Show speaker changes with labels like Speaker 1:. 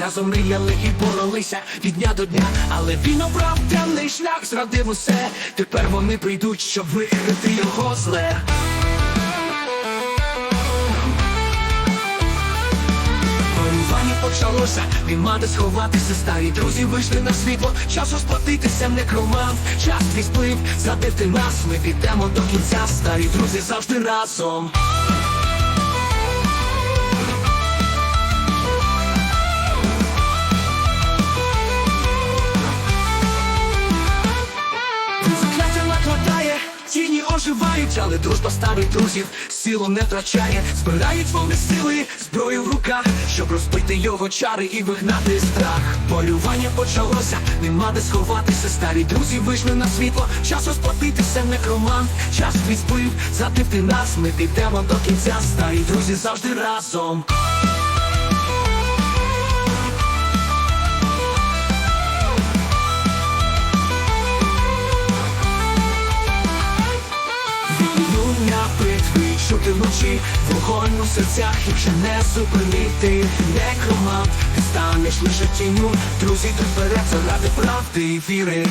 Speaker 1: разом мріяли і боролися від дня до дня. Але він обрав темний шлях, зрадив усе. Тепер вони прийдуть, щоб викрити його зле. Почалося, нема де сховатися старі друзі вийшли на світло, час розплатитися некромант, час твій сплив, задивти нас, ми підемо до кінця, старі друзі завжди разом. Тіні оживають, але дружба старих друзів силу не втрачає, збирають вони сили, зброю в руках, щоб розбити його чари і вигнати страх. Полювання почалося, нема де сховатися. Старі друзі вийшли на світло, час розплатитися, некромант, час твій сплив, задивти нас, ми підемо до кінця. Старі друзі завжди разом. Чути вночі, вогонь у серцях і вже не зупинити Некромант, ти станеш лише тінню Друзі, ти вперед заради правди і віри